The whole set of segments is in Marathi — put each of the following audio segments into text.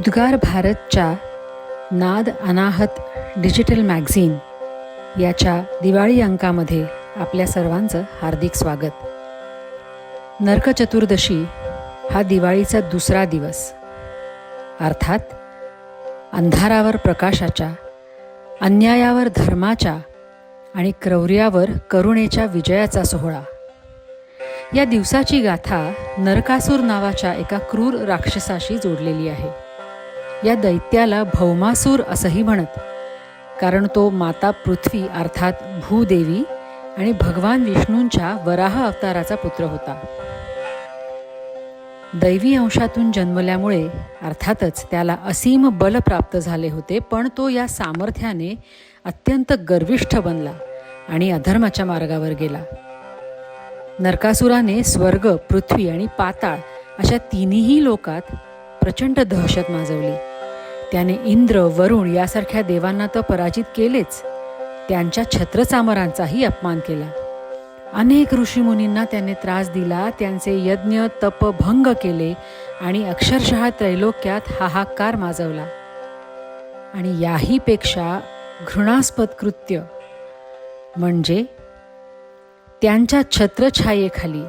उद्गार भारतच्या नाद अनाहत डिजिटल मॅगझिन याच्या दिवाळी अंकामध्ये आपल्या सर्वांचं हार्दिक स्वागत. नरक चतुर्दशी हा दिवाळीचा दुसरा दिवस. अर्थात अंधारावर प्रकाशाच्या अन्यायावर धर्माच्या आणि क्रौर्यावर करुणेच्या विजयाचा सोहळा. या दिवसाची गाथा नरकासूर नावाच्या एका क्रूर राक्षसाशी जोडलेली आहे. या दैत्याला भौमासूर असंही म्हणत. कारण तो माता पृथ्वी अर्थात भूदेवी आणि भगवान विष्णूंच्या वराह अवताराचा पुत्र होता. दैवी अंशातून जन्मल्यामुळे अर्थातच त्याला असीम बल प्राप्त झाले होते पण तो या सामर्थ्याने अत्यंत गर्विष्ठ बनला आणि अधर्माच्या मार्गावर गेला. नरकासुराने स्वर्ग पृथ्वी आणि पाताळ अशा तिन्ही लोकात प्रचंड दहशत माजवली. त्याने इंद्र वरुण यासारख्या देवांना तर पराजित केलेच. त्यांच्या छत्रचामरांचाही अपमान केला. अनेक ऋषीमुनींना त्याने त्रास दिला त्यांचे यज्ञ तप भंग केले आणि अक्षरशः त्रैलोक्यात हाहाकार माजवला. आणि याहीपेक्षा घृणास्पद कृत्य म्हणजे त्यांच्या छत्रछायेखाली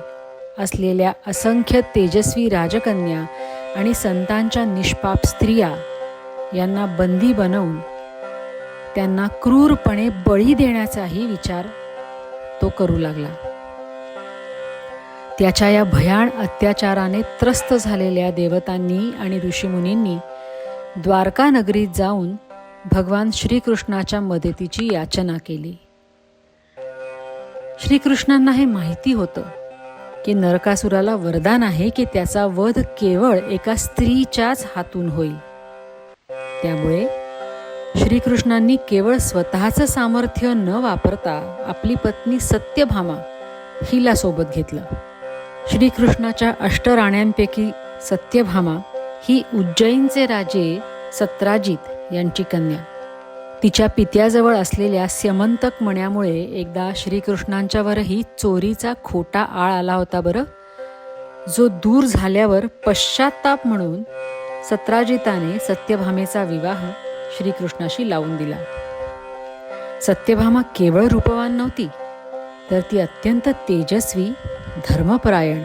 असलेल्या असंख्य तेजस्वी राजकन्या आणि संतांच्या निष्पाप स्त्रिया यांना बंदी बनवून त्यांना क्रूरपणे बळी देण्याचाही विचार तो करू लागला. त्याच्या या भयाण अत्याचाराने त्रस्त झालेल्या देवतांनी आणि ऋषीमुनींनी द्वारका नगरीत जाऊन भगवान श्रीकृष्णाच्या मदतीची याचना केली. श्रीकृष्णांना हे माहिती होतं की नरकासुराला वरदान आहे की त्याचा वध केवळ एका स्त्रीच्याच हातून होईल. त्यामुळे श्रीकृष्णांनी केवळ स्वतःचं सामर्थ्य न वापरता आपली पत्नी सत्यभामा हिला सोबत घेतलं. श्रीकृष्णाच्या अष्टराण्यांपैकी सत्यभामा ही उज्जैनचे राजे सत्राजित यांची कन्या. तिच्या पित्याजवळ असलेल्या स्यमंतक मण्यामुळे एकदा श्रीकृष्णांच्यावरही चोरीचा खोटा आळ आला होता बरं. जो दूर झाल्यावर पश्चाताप म्हणून सत्राजिताने सत्यभामेचा विवाह श्रीकृष्णाशी लावून दिला. सत्यभामा केवळ रूपवान नव्हती तर ती अत्यंत तेजस्वी धर्मपरायण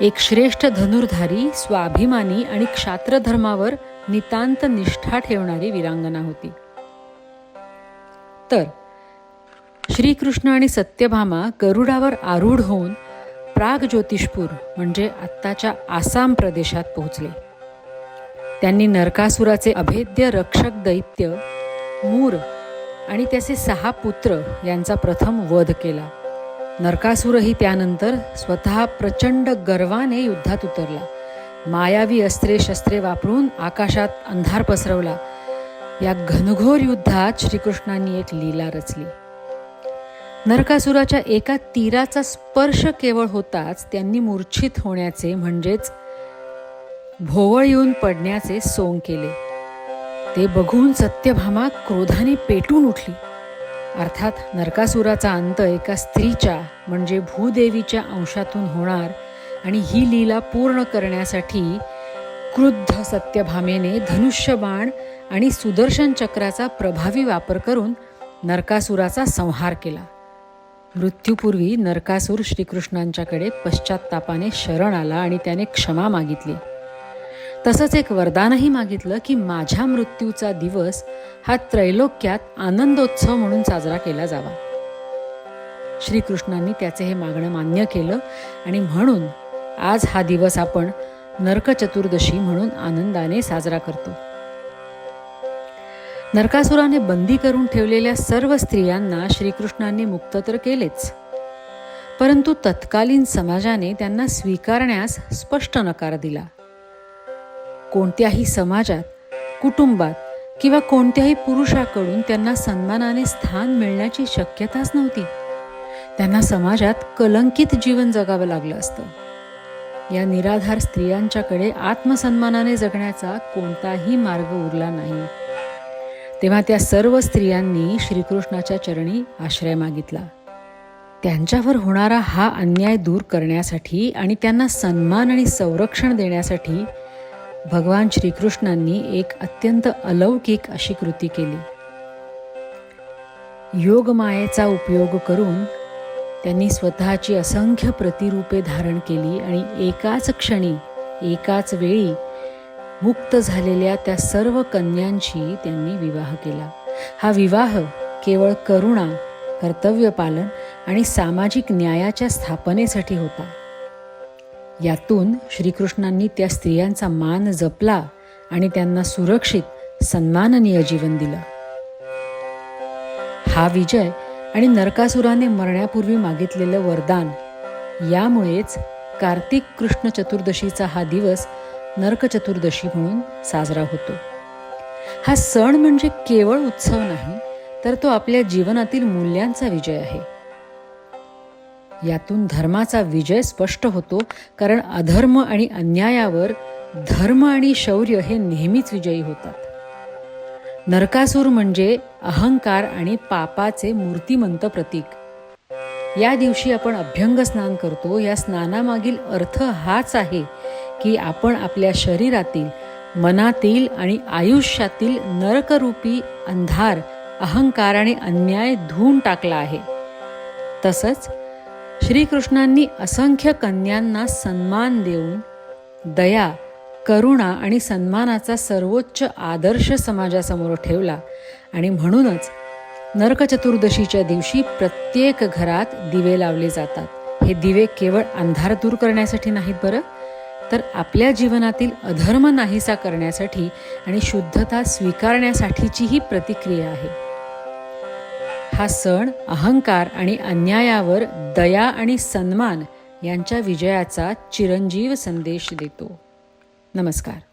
एक श्रेष्ठ धनुर्धारी स्वाभिमानी आणि क्षात्रधर्मावर नितांत निष्ठा ठेवणारी वीरांगना होती. तर श्रीकृष्ण आणि सत्यभामा गरुडावर आरूढ होऊन प्राग ज्योतिषपूर म्हणजे आत्ताच्या आसाम प्रदेशात पोहोचले. त्यांनी नरकासुराचे अभेद्य रक्षक दैत्य मूर आणि त्याचे सहा पुत्र यांचा प्रथम वध केला. नरकासुरही त्यानंतर स्वतः प्रचंड गर्वाने युद्धात उतरला. मायावी अस्त्रे शस्त्रे वापरून आकाशात अंधार पसरवला. या घनघोर युद्धात श्रीकृष्णांनी एक लीला रचली. नरकासुराच्या एका तीराचा स्पर्श केवळ होताच त्यांनी मूर्छित होण्याचे म्हणजेच भोवळ येऊन पडण्याचे सोंग केले. ते बघून सत्यभामा क्रोधाने पेटून उठली. अर्थात नरकासुराचा अंत एका स्त्रीच्या म्हणजे भूदेवीच्या अंशातून होणार आणि ही लीला पूर्ण करण्यासाठी क्रुद्ध सत्यभामेने धनुष्यबाण आणि सुदर्शन चक्राचा प्रभावी वापर करून नरकासुराचा संहार केला. मृत्यूपूर्वी नरकासूर श्रीकृष्णांच्याकडे पश्चात्तापाने शरण आला आणि त्याने क्षमा मागितली. तसंच एक वरदानही मागितलं की माझ्या मृत्यूचा दिवस हा त्रैलोक्यात आनंदोत्सव म्हणून साजरा केला जावा. श्रीकृष्णांनी त्याचे हे मागणं मान्य केलं आणि म्हणून आज हा दिवस आपण नरक चतुर्दशी म्हणून आनंदाने साजरा करतो. नरकासुराने बंदी करून ठेवलेल्या सर्व स्त्रियांना श्रीकृष्णांनी मुक्त तर केलेच परंतु तत्कालीन समाजाने त्यांना स्वीकारण्यास स्पष्ट नकार दिला. कोणत्याही समाजात कुटुंबात किंवा कोणत्याही पुरुषाकडून त्यांना सन्मानाने स्थान मिळण्याची शक्यताच नव्हती. त्यांना समाजात कलंकित जीवन जगावं लागलं असतं. या निराधार स्त्रियांच्याकडे आत्मसन्मानाने जगण्याचा कोणताही मार्ग उरला नाही. तेव्हा त्या सर्व स्त्रियांनी श्रीकृष्णाच्या चरणी आश्रय मागितला. त्यांच्यावर होणारा हा अन्याय दूर करण्यासाठी आणि त्यांना सन्मान आणि संरक्षण देण्यासाठी भगवान श्रीकृष्णांनी एक अत्यंत अलौकिक अशी कृती केली. योगमायेचा उपयोग करून त्यांनी स्वतःची असंख्य प्रतिरूपे धारण केली आणि एकाच क्षणी एकाच वेळी मुक्त झालेल्या त्या सर्व कन्यांशी त्यांनी विवाह केला. हा विवाह केवळ करुणा कर्तव्यपालन आणि सामाजिक न्यायाच्या स्थापनेसाठी होता. यातून श्रीकृष्णांनी त्या स्त्रियांचा मान जपला आणि त्यांना सुरक्षित सन्माननीय जीवन दिलं. हा विजय आणि नरकासुराने मरण्यापूर्वी मागितलेलं वरदान यामुळेच कार्तिक कृष्ण चतुर्दशीचा हा दिवस नरक चतुर्दशी म्हणून साजरा होतो. हा सण म्हणजे केवळ उत्सव नाही तर तो आपल्या जीवनातील मूल्यांचा विजय आहे. यातून धर्माचा विजय स्पष्ट होतो कारण अधर्म आणि अन्यायावर धर्म आणि शौर्य हे नेहमीच विजयी होतात. नरकासूर म्हणजे अहंकार आणि पापाचे मूर्तिमंत प्रतीक. या दिवशी आपण अभ्यंग स्नान करतो या स्नानामागील अर्थ हाच आहे की आपण आपल्या शरीरातील मनातील आणि आयुष्यातील नरकरूपी अंधार अहंकार आणि अन्याय धुवून टाकला आहे. तसंच श्रीकृष्णांनी असंख्य कन्यांना सन्मान देऊन दया करुणा आणि सन्मानाचा सर्वोच्च आदर्श समाजासमोर ठेवला. आणि म्हणूनच नरक चतुर्दशीच्या दिवशी प्रत्येक घरात दिवे लावले जातात. हे दिवे केवळ अंधार दूर करण्यासाठी नाहीत बरं तर आपल्या जीवनातील अधर्म नाहीसा करण्यासाठी आणि शुद्धता स्वीकारण्यासाठीची ही प्रतिक्रिया आहे. हा सण अहंकार आणि अन्यायावर दया आणि सन्मान यांच्या विजयाचा चिरंजीव संदेश देतो. नमस्कार.